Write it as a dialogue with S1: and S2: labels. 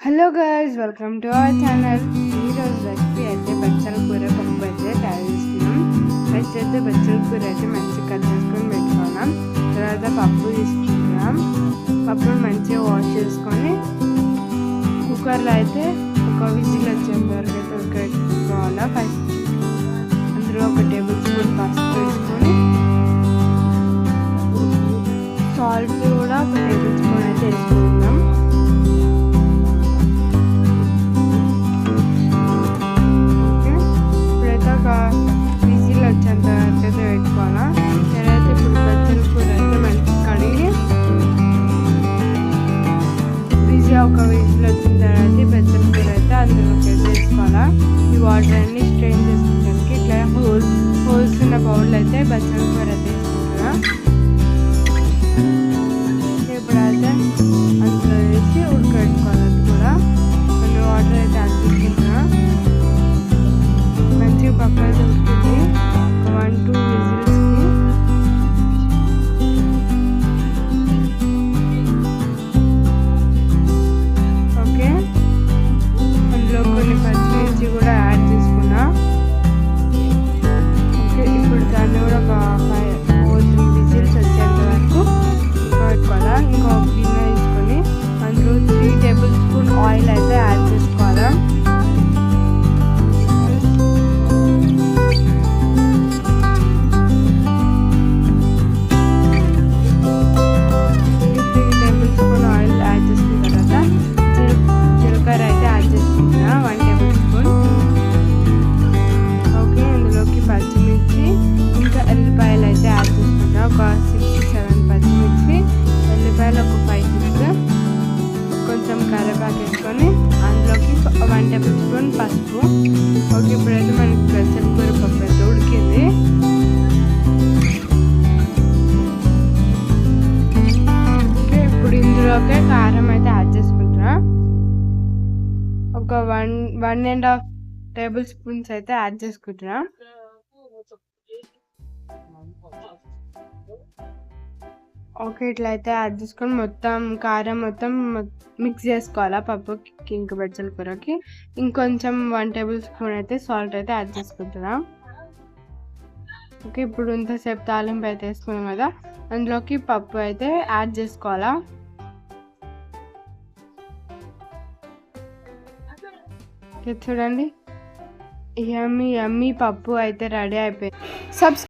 S1: Hello guys welcome to our channel ఈరోజు recipe అయితే బచ్చల కూర పప్పు అయితే తయారు చేస్తున్నాం. ఫస్ట్ అయితే బచ్చల కూర అయితే మంచిగా కట్ చేసుకొని పెట్టుకున్నాం. తర్వాత పప్పు తీసుకుంటున్నాం. పప్పును మంచిగా వాష్ చేసుకొని కుక్కర్లో అయితే ఒక విజిల్ వచ్చేంత వరకు అయితే ఉడకబెట్టుకోవాలా. ఫస్ట్ అందులో ఒక టేబుల్ స్పూన్ పసుపు వేసుకొని సాల్ట్ కూడా ఒక టేబుల్ స్పూన్ అయితే వేసుకుంటున్నాం. ఒక విజిల్ వచ్చిన తర్వాత ఈ కూర అయితే అందులోకి వేసుకోవాలా? ఈ వాటర్ అన్ని స్ట్రెయిన్ చేసుకోవడానికి ఇట్లా హోల్స్ హోల్స్ ఉన్న బౌల్ అయితే బచ్చల కూర అయితే కరివేపాకు అందులోకి వన్ టేబుల్ స్పూన్ పసుపు. ఓకే ఇప్పుడైతే మనకి బచ్చల కూర పప్పు అయితే ఉడికింది. ఓకే ఇప్పుడు ఇందులోకి కారం అయితే యాడ్ చేసుకుంటున్నా. ఒక one one and half tablespoons అయితే యాడ్ చేసుకుంటున్నా. ఓకే ఇట్లా అయితే యాడ్ చేసుకొని మొత్తం కారం మొత్తం మిక్స్ చేసుకోవాలా? పప్పుకి ఇంక బెచ్చల కూరకి. ఇంకొంచెం వన్ టేబుల్ స్పూన్ అయితే సాల్ట్ అయితే యాడ్ చేసుకుంటున్నా. ఓకే ఇప్పుడు ఇంతసేపు తాలింపు అయితే వేసుకున్నాం కదా? అందులోకి పప్పు అయితే యాడ్ చేసుకోవాలా? చూడండి. యమ్మీ యమ్మీ పప్పు అయితే రెడీ అయిపోయింది. సబ్స్